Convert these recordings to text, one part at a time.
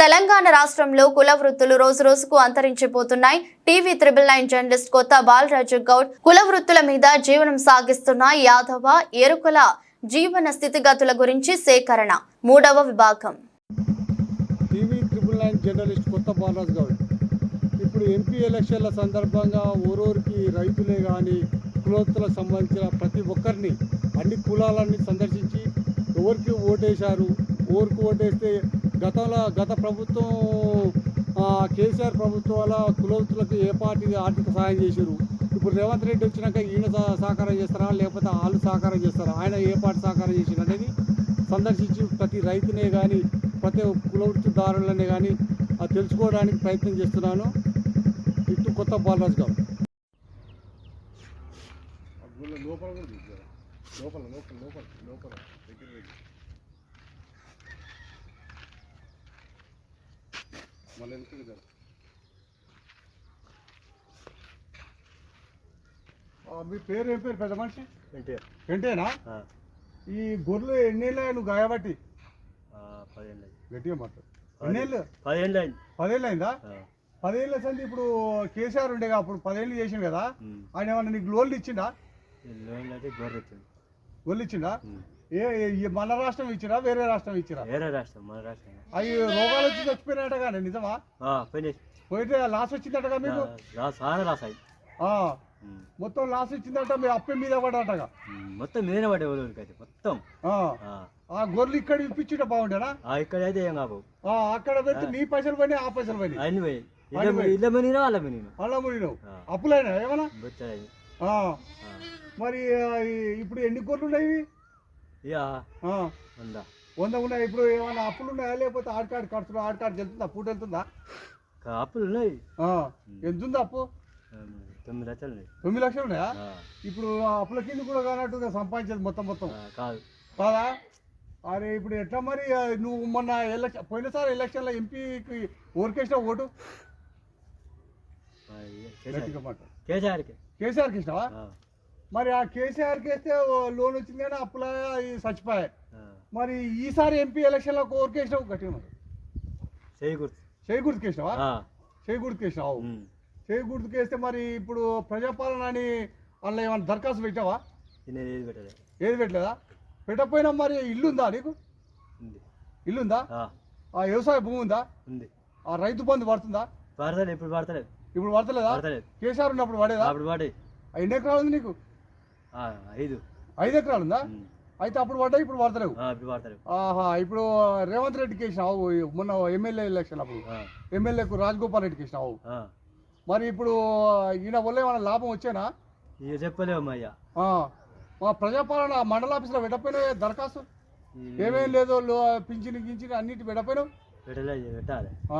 తెలంగాణ రాష్ట్రంలో కుల వృత్తులు రోజు రోజుకు అంతరించిపోతున్నాయి. TV triple nine journalist Kotha Balaraju Goud కుల వృత్తుల మీద జీవనం సాగిస్తున్న యాదవ ఎరుకుల జీవన స్థితిగతుల గురించి సేకరణ. మూడవ విభాగం. టీవీ ట్రిపుల్ నైన్ జర్నలిస్ట్ కొత్త బాలరాజు గౌడ్. ఇప్పుడు ఎంపీ ఎలక్షన్ల సందర్భంగా ఓరోరికి రైతులే కానీ కులోత్తులకు సంబంధించిన ప్రతి ఒక్కరిని అన్ని కులాలన్నీ సందర్శించి ఎవరికి ఓటేశారు ఓరికి ఓటేస్తే గతంలో గత ప్రభుత్వం కేసీఆర్ ప్రభుత్వం వల్ల ఏ పార్టీ ఆర్థిక సహాయం చేశారు ఇప్పుడు రేవంత్ రెడ్డి వచ్చినాక ఈయన సహ- సహకారం చేస్తారా? లేకపోతే వాళ్ళు సహకారం చేస్తారా? ఆయన ఏ పార్టీ సహకారం చేసిన అనేది సందర్శించి ప్రతి రైతునే కానీ ప్రతి కులవృత్తిదారులనే కానీ అది తెలుసుకోవడానికి ప్రయత్నం చేస్తున్నాను. ఇటు కొత్త బాలరాజు గారు. లోపల లోపల లోపల లోపల లోపల దగ్గర. మళ్ళీ వెనక్కి మీ పేరు ఏం పేరు పెద్ద మనిషి? వెంటేనా ఈ గొర్రెలు ఎన్నేళ్ళు నువ్వు గాయబట్టి పదిహేను గట్టిగా మాట్లాడు. ఎన్నేళ్ళు? పదిహేను అయింది. పదేళ్ళు అయిందా? పదేళ్ళ సంది ఇప్పుడు కేసీఆర్ ఉండేగా అప్పుడు పదేళ్ళు చేసిండు కదా. ఆయన ఏమన్నా నీకు లోన్లు ఇచ్చిండా? లోన్లు అయితే గొర్రె వచ్చింది లోన్లు ఇచ్చిండా? ఏ మన రాష్ట్రం ఇచ్చిరా వేరే రాష్ట్రం ఇచ్చిరా? వేరే రాష్ట్రం మన రాష్ట్రం. అవి రోగాలు వచ్చి చచ్చిపోయినట్ట కానీ నిజమా? పోయితే లాస్ వచ్చిందటగా మీకు? అయింది ఆ, మొత్తం లాస్ వచ్చిందట మీ అప్పే మీద పడటగా మొత్తం మీదనే పడే ఊరికి అయితే మొత్తం. ఆ, గొర్రెలు ఇక్కడ ఇప్పించుంటే బాగుండేనా? ఇక్కడ అయితే ఏం కావు. ఆ, అక్కడ పెడితే నీ పైసలు పోయినాయి ఆ పైసలు పోయినాయి. అన్ని పోయి. ఇళ్ళ మినినా వాళ్ళ మినిను అలా ముడినావు ఆ. అప్పులైనా ఏమన్నా మరి ఇప్పుడు ఎన్ని గొర్రెలు ఉన్నాయి? ఇక ఉందా వంద. ఉన్నాయి ఇప్పుడు ఏమైనా అప్పులు ఉన్నాయా? లేకపోతే ఆడికాడి ఖర్చులు ఆడికాడి వెళ్తుందా పూట వెళ్తుందా అప్పులు ఉన్నాయి. ఎంత ఉంది అప్పు? తొమ్మిది లక్షలు ఉన్నాయి. తొమ్మిది లక్షలు ఉన్నాయా? ఇప్పుడు ఆ అప్పుల కింద కూడా కానట్టు సంపాదించేది మొత్తం మొత్తం. కాదు. కాదా? అరే ఇప్పుడు ఎట్లా మరి? నువ్వు మొన్న ఎలక్షన్ పోయినసారి ఎలక్షన్లో ఎంపీకి ఓరికేసిన ఓటు? కేసీఆర్కి. కేసీఆర్కి ఇచ్చినావా ఆ, మరి ఆ కేసీఆర్కి వేస్తే ఓ లోన్ వచ్చింది కానీ అప్పుల చచ్చిపోయాయి. మరి ఈసారి ఎంపీ ఎలక్షన్లో ఓరికేసినావు గట్టిగా మాట చేయి గుర్తు. చేయి గుర్తుకేసినావా ఆ, చేయి గుర్తుకేసినావు ఉమ్. చేయి గుర్తుకేస్తే మరి ఇప్పుడు ప్రజాపాలన అని అందులో ఏమైనా దరఖాస్తు పెట్టావా? ఏది పెట్టలేదు. ఏది పెట్టలేదా? పెట్టకపోయినా మరి ఇల్లు ఉందా నీకు? ఉంది. ఇల్లు ఉందా ఆ, వ్యవసాయ భూమి ఉందా? ఉంది. ఆ రైతు బంధు పడుతుందా? పడతలేదు ఇప్పుడు పడతలేదు. ఇప్పుడు పడతలేదా? కేసీఆర్ ఉన్నప్పుడు పడేదా? అప్పుడు పడి ఎన్ని ఎకరాలు ఉంది నీకు? ఐదు ఐదు ఎకరాలు ఉందా. అయితే అప్పుడు పడ్డా ఇప్పుడు పడతలేవు ఆ, ఇప్పుడు పడతలేవు ఆహా ఇప్పుడు రేవంత్ రెడ్డికి వేసినావు మొన్న ఎమ్మెల్యే ఎలక్షన్ అప్పుడు ఎమ్మెల్యేకు రాజగోపాల్ రెడ్డికి వేసినావు. మరి ఇప్పుడు ఈయన వల్ల ఏమైనా లాభం వచ్చేనా చెప్పలేము అయ్యా మా ప్రజాపాలన మండల ఆఫీస్లో పెట్టపోయినా దరఖాస్తు ఏమేం లేదో పింఛని గించిన అన్నిటి పెట్టపోయినావు పెట్టలేదు ఇక పెట్టాలి ఆ,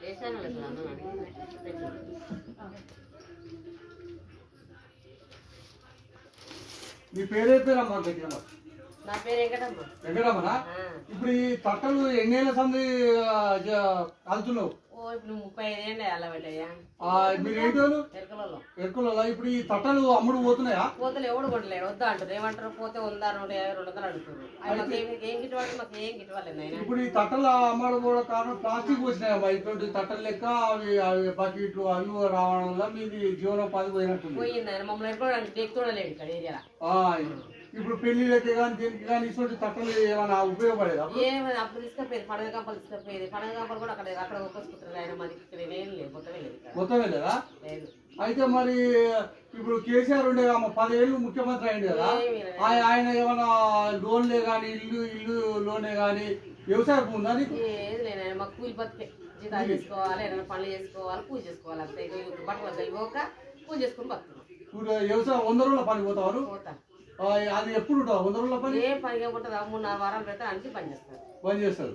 పెట్టు మరి నీ పేరే దగ్గర నా పేరు వెంకటమ్మ. వెంకటమ్మనా? ఆ. ఇప్పుడు ఈ తట్టలు ఎన్నేళ్ళ సంది అలుతున్నావు ఓ ఇప్పుడు ముప్పై ఐదేళ్ళు అలా పెట్టాయా మీరు ఏంటి వాళ్ళు? ఎరకలలో. ఎరుకులలో. ఇప్పుడు ఈ తట్టలు అమ్ముడు పోతున్నాయా? పోతలు ఎవడు కొట్టలేడు వద్దా అంటారు. ఏమంటారు? పోతే ఉందా నూట యాభై రెండు వందలు అడుగుతారు. ఏం మాకు ఏం ఆయన ఇప్పుడు ఈ తట్టలు అమ్మడు కూడా కారణం ప్లాస్టిక్ వచ్చినాయమ్మా ఇటువంటి తట్టలు లెక్క అవి అవి బకెట్లు అవి రావడం వల్ల మీది జీవనోపాధి పోయినట్టుంది పోయింది ఆయన మమ్మల్ని ఎరుకోవడానికి డెక్ చూడలేడు ఇక్కడ ఏరియాలో. ఇప్పుడు పెళ్ళిళ్ళకి కానీ దీనికి కానీ ఇటువంటి తట్టలు ఏమైనా ఉపయోగపడేదా? ఏమైనా అప్పుడు తీసుకపోయేది పండుగ కంపలు తీసుకపోయేది. పండుగ కంపలు కూడా అక్కడ అక్కడ ఒక్కొచ్చుకుంటారు ఆయన మాది ఇక్కడ ఏం లేదు మొత్తమే లేదు మొత్తమే లేదా? లేదు. అయితే మరి ఇప్పుడు కేసీఆర్ ఉండే పదేళ్ళు ముఖ్యమంత్రి అయింది కదా. ఆయన ఏమైనా లోన్లే కానీ ఇల్లు ఇల్లు లోనే కానీ వ్యవసాయ భూమి ఉందా నీకు? ఏది లేదు ఆయన మాకు కూలి బతికే. జీతాలు చేసుకోవాలి ఏదైనా పనులు చేసుకోవాలి పూజ చేసుకోవాలి అంతే. బట్టలు పూజ చేసుకుని బతున్నాం ఇప్పుడు వ్యవసాయం వంద రోజుల పని పోతారు పోతాను అది ఎప్పుడు వంద రోజుల పని? ఏ పని ఉంటుంది మూడు నాలుగు వారాలు పెడితే అన్ని పని చేస్తారు. పని చేస్తారు.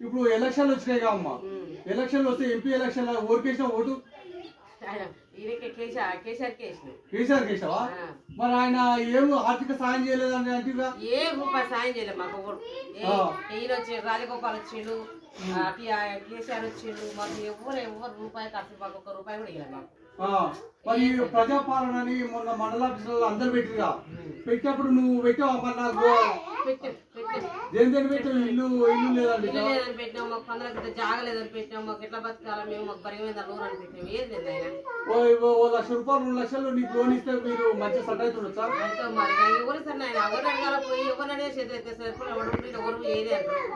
ఇప్పుడు ఎలక్షన్లు వచ్చినాయి అమ్మ. ఉమ్. ఎలక్షన్లు వస్తే ఎంపీ ఎలక్షన్ ఓరికేసిన ఓటు? కేసీఆర్ కేసావా. మరి ఆయన ఏం ఆర్థిక సాయం చేయలేదని అంటే ఏ రూపాయి సాయం చేయలేదు మాకు. ఈయన వచ్చి రాజగోపాల్ వచ్చిండు కేసీఆర్ వచ్చిండు మాకు ఎవరు ఎవరు రూపాయి ఖర్చు మాకు ఒక్క రూపాయి కూడా ఇవ్వలేదు మాకు. మరి ప్రజాపాలనని మొన్న మండలాఫీసులలో అందరు పెట్టిరా పెట్టినప్పుడు నువ్వు పెట్టావా మరి నాకు? దేని దేని పెట్టావు? ఇల్లు ఇల్లు లేదండి ఇల్లు లేదని పెట్టినాం మాకు పంద్ర గిట్ట జాగ లేదని పెట్టినాం మాకు ఎట్లా బతకాలి మేము మాకు పరిగమైన నూరు అని పెట్టినాం. ఏం లేదు ఆయన ఓ ఓ లక్ష రూపాయలు రెండు లక్షలు నీకు లోన్ ఇస్తే మీరు మంచి సెట్ అవుతుండొచ్చా? మరి ఎవరు సార్ నాయన? ఎవరు అడగాల పోయి ఎవరు అడిగే చేతి ఎత్తే సార్ ఎవరు ఉంటే ఎవరు ఏది అంటారు.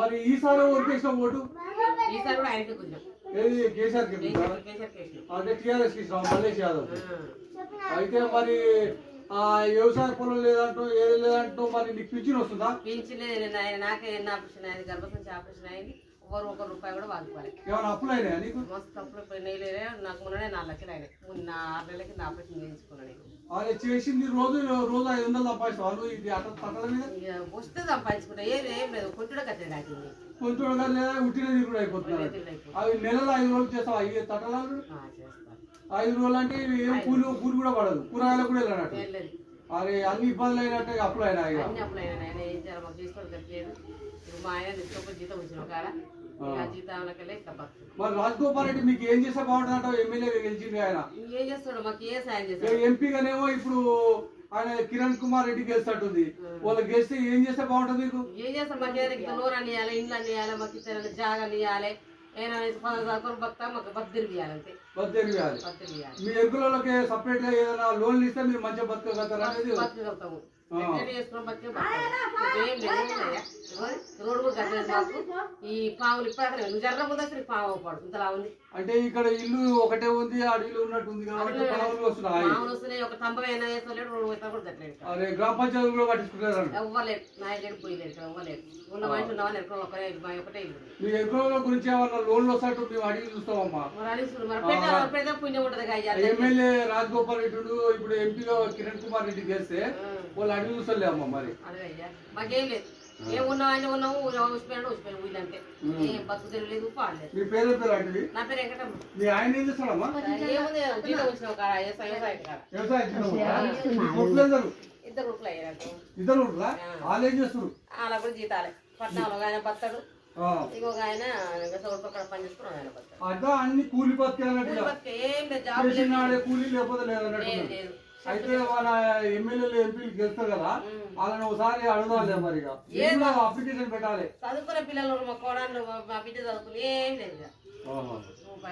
మరి ఈసారి ఓడికేసిన ఓటు? ఈసారి కూడా ఆయనకి కుదిరాం ఏది? కేసీఆర్కి అంటే టీఆర్ఎస్ మల్లేష్ యాదవ్. అయితే మరి వ్యవసాయ పొలం లేదంటూ ఏది లేదంటూ మరి నీకు పింఛన్ వస్తుందా? పింఛన్ లేదు ఆయన నాకే ఎన్ని ఆపరేషన్ అయింది? గర్భసంచి ఆపరేషన్ అయింది. ఎవరు ఒక రూపాయి కూడా వాడుకోవాలి. ఏమైనా అప్పులు అయినాయా నీకు? మస్తు తప్పులు పోయినాయి నాకు మొన్ననే నాలుగు లక్షలు అయినాయి. మొన్న ఆరు నెలలకి నా ఆపరేషన్ చేయించుకున్నాను నేను. అది చేసింది రోజు రోజు ఐదు వందలు వాళ్ళు ఇది అట్ట తట్టల మీద? ఇక వస్తే సంపాదించుకుంటా. ఏం లేదు కొంచెం కట్టడి నాకింది కొంచెం కానీ లేదా? ఉట్టిన కూడా అయిపోతున్నారు అవి నెలలో ఐదు రోజులు చేస్తావు? తట్టలాలు చేస్తాను ఐదు రోజులు అంటే ఏం కూలి కూలి కూడా పడదు. కూరగాయలకు కూడా వెళ్ళినట్టు. అరే అన్ని ఇబ్బందులు అయినట్టే అప్పులు అయినా ఏం మరి రాజగోపాల్ రెడ్డి మీకు ఏం చేస్తే బాగుంటుంది అంటావు? ఎమ్మెల్యే గెలిచింది ఆయన. ఇంకేం చేస్తాడు? మాకు ఏ సాయం ఏ చేస్తాడు ఎంపీగానేమో ఇప్పుడు ఆయన కిరణ్ కుమార్ రెడ్డి గెలుస్తాటుంది వాళ్ళు గెలిస్తే ఏం చేస్తే బాగుంటుంది మీకు? ఏం చేస్తాం మాకు ఏదైనా లోన్ అని ఇవ్వాలి ఇండ్లు అని ఇవ్వాలి మాకు జాగాలు ఇవ్వాలి ఏమైనా బతుకా మాకు బద్దరు ఇవ్వాలి అంతే. ఇవ్వాలి మీ ఎరుకులకి సపరేట్గా ఏదైనా లోన్లు ఇస్తే మీరు మంచిగా బతకగలుగుతారు అనేది బతికే ఈ ఇప్పటికే జర్ర ముందు పడు ఇంతలా ఉంది. అంటే ఇక్కడ ఇల్లు ఒకటే ఉంది అడవిలో ఉన్నట్టు ఉంది కాబట్టి పనులు వస్తున్నాయి. ఒక తంబ అయినా వేస్తలేడు రోడ్డు పోతా కూడా కట్టలేదు అరే గ్రామ పంచాయతీ కూడా పట్టించుకుంటారు ఎవ్వలేదు. నాయకుడు పోయలేదు ఇక్కడ ఎవ్వలేదు. ఉన్న మనిషి ఉన్నవాళ్ళు ఎక్కడ ఒకటే ఇల్లు మీ ఎరుకుల గురించి ఏమన్నా లోన్లు వస్తాట్టు మేము అడిగి చూస్తామమ్మా. మరి అడిగి మరి ఎమ్మెల్యే రాజగోపాల్ రెడ్డి ఇప్పుడు ఎంపీగా కిరణ్ కుమార్ రెడ్డి గెలిస్తే వాళ్ళు అడిగి అమ్మ మరి. మాకేం లేదు. ఏం ఉన్నాం ఆయన ఉన్నాము ఉసిపోయాడు ఉసిపోయాడు వీళ్ళంతే ఏం బతుకు తెలియలేదు పాడలేదు. మీ పేరు పేరు అంటే నా పేరు వెంకటమ్మ. మీ ఆయన ఏం చేస్తాడమ్మా ఏముంది జీతం వచ్చిన ఒక వ్యవసాయం కాడ. వ్యవసాయం చేస్తాడు. మీ కొడుకులు ఇద్దరు ఇద్దరు? అయ్యారు వాళ్ళు ఏం చేస్తారు అలా కూడా జీతాలే. పట్నంలో ఒక ఆయన బతాడు. ఇంకొక ఆయన పని చేసుకున్నాడు ఆయన అదా అన్ని కూలి బతికేయాలంటే కూలి లేకపోతే లేదన్నట్టు అయితే మన ఎమ్మెల్యేలు ఎంపీలు గెలుస్తారు కదా వాళ్ళని ఒకసారి అడగాలి మరి అప్లికేషన్ పెట్టాలి. చదువుకునే పిల్లలు మా కోడళ్ళు మా బిడ్డ చదువుకుని ఏం లేదు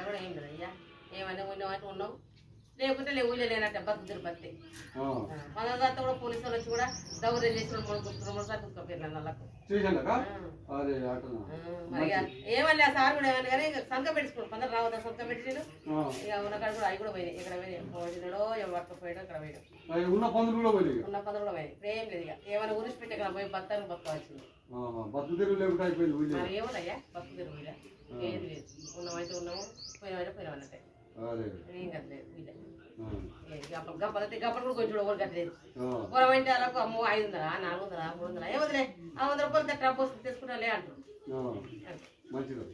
కూడా ఏం లేదు అయ్యా. ఏమన్నా ఉన్నావు? అంటే ఉన్నావు? లేకుంటే లేవు లేనట్టే బతుకుతురు బతి ఆ. మన తర్వాత కూడా పోలీసు వాళ్ళు వచ్చి కూడా దౌర్యం చేసిన మూడు సార్లు నల్లకు మరి ఏమన్నా సార్ కూడా ఏమన్నా కానీ సంతకం పెట్టుకోండి పందరు రావద్దా సంతకం పెట్టిండు. ఇక ఉన్న కాడ అవి కూడా పోయినాయి. ఇక్కడ పోయినాయి. పోయినాడో ఎవరు పట్టుకుపోయాడో ఇక్కడ పోయాడు అవి ఉన్న పందులు కూడా పోయి ఉన్న పదవి కూడా పోయినాయి. ఇప్పుడు ఏం లేదు ఇక. ఏమైనా ఊరిసి పెట్టి ఇక్కడ పోయి బతాను బతకవచ్చింది బతుకు తెరువు లేకుండా అయిపోయింది మరి ఏమున్నాయ్యా బతుకు ఏది లేదు. ఉన్నమైతే ఉన్నాము పోయినమైతే పోయినామన్నట్టే గప్పలు గప్పలు గప్పలు కూడా కొంచెం ఒకటి కట్టలేదు. పొలం అంటే అలాగ అమ్మో ఐదు వందలా నాలుగు వందలా మూడు వందలా ఏ వదిలే ఆ వంద రూపాయలు డబ్బు తీసుకుంటా లే అంటారు. మంచిది.